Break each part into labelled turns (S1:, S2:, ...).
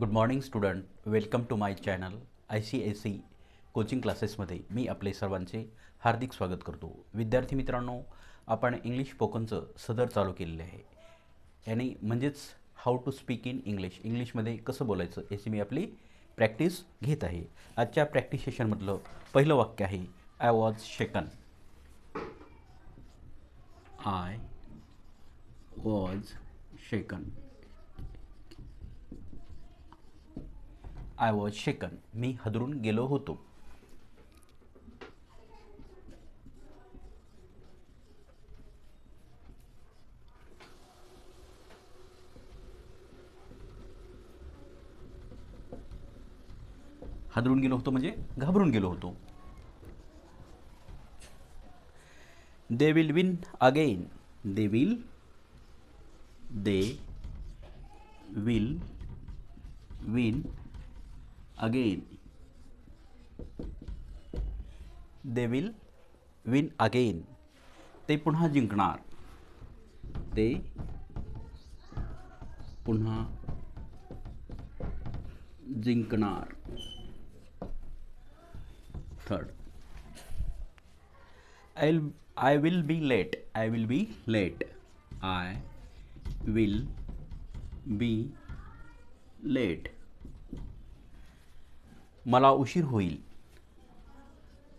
S1: Good morning student welcome to my channel I C S C coaching क्लासेसमध्ये मी आपले सर्वांचे हार्दिक स्वागत करतो. विद्यार्थी मित्रांनो आपण इंग्लिश स्पोकनचं सदर चालू केलेले आहे. याने म्हणजेच how to speak in English इंग्लिशमध्ये कसं बोलायचं याची मी आपली प्रॅक्टिस घेत आहे. आजच्या प्रॅक्टिस सेशनमधलं पहिलं वाक्य आहे I was shaken I was shaken I was shaken मी हदरून गेलो होतो. हादरून गेलो होतो म्हणजे घाबरून गेलो होतो. They will win again they will they will win again they will win again ते पुन्हा जिंकणार. ते पुन्हा जिंकणार. Third I I will be late I will be late I will be late मला उशीर होईल.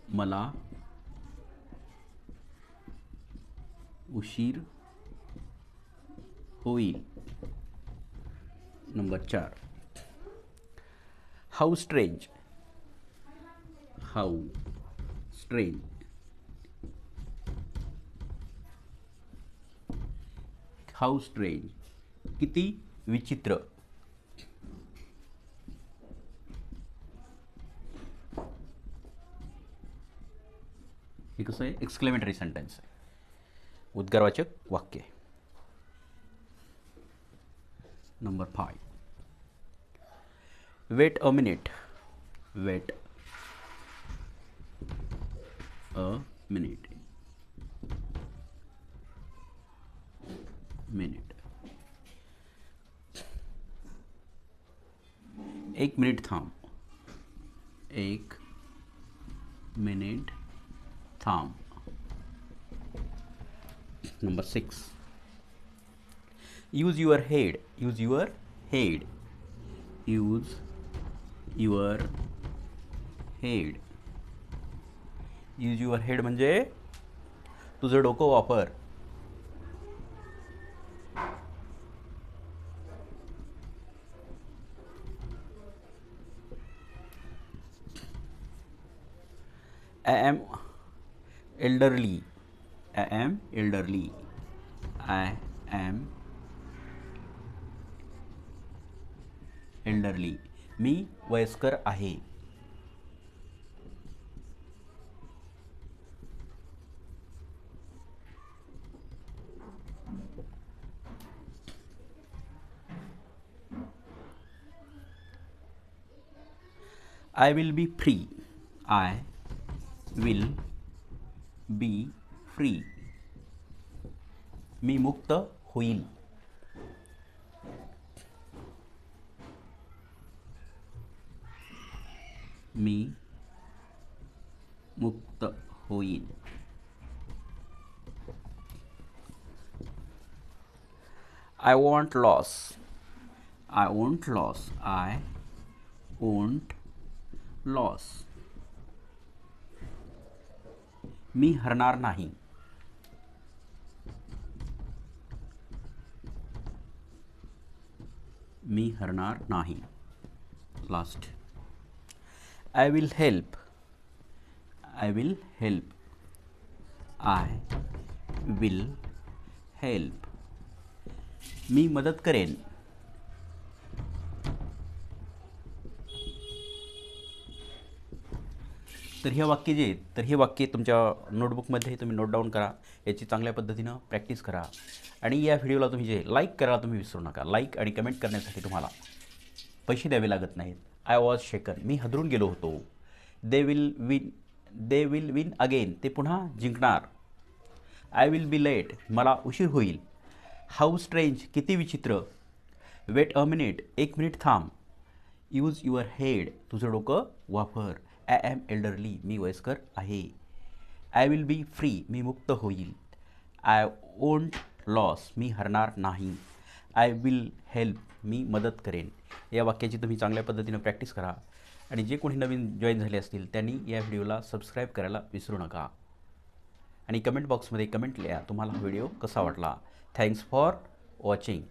S1: मला उशीर होईल. नंबर चार. How strange how strange how strange किती विचित्र. हे कसं आहे एक्सक्लेमेटरी सेंटेन्स आहे. उद्गारवाचक वाक्य number five wait a minute wait a minute minute एक मिनिट थांब. एक मिनिट थांब number six use your head use your head use your head use your head म्हणजे तुझं डोकं वापर. Am elderly i am elderly i am elderly मी वयस्कर आहे I will be free I will be free मी मुक्त होईल मी मुक्त होईल I want loss I want loss I want loss मी हरणार नाही. मी हरणार नाही. Last I will help I will help I will help मी मदत करेन. तर हे वाक्य जे आहेत तर हे वाक्य तुमच्या नोटबुकमध्ये तुम्ही नोट डाऊन करा. याची चांगल्या पद्धतीनं प्रॅक्टिस करा. आणि या व्हिडिओला तुम्ही जे लाईक करायला तुम्ही विसरू नका. लाईक आणि कमेंट करण्यासाठी तुम्हाला पैसे द्यावे लागत नाहीत. आय वॉज शेकन मी हदरून गेलो होतो. They will win they will win again ते पुन्हा जिंकणार. आय विल बी लेट मला उशीर होईल. हाऊ स्ट्रेंज किती विचित्र. वेट अ मिनिट एक मिनिट थांब. यूज युअर हेड तुझं डोकं वापर. आय ॲम एल्डरली मी वयस्कर आहे. आय विल बी फ्री मी मुक्त होईल. आय वोंट लॉस मी हरणार नाही. आय विल हेल्प मी मदत करेन. या वाक्याची तुम्ही चांगल्या पद्धतीनं प्रॅक्टिस करा. आणि जे कोणी नवीन जॉईन झाले असतील त्यांनी या व्हिडिओला सबस्क्राईब करायला विसरू नका. आणि कमेंट बॉक्समध्ये कमेंट लिहा तुम्हाला हा व्हिडिओ कसा वाटला? Thanks for watching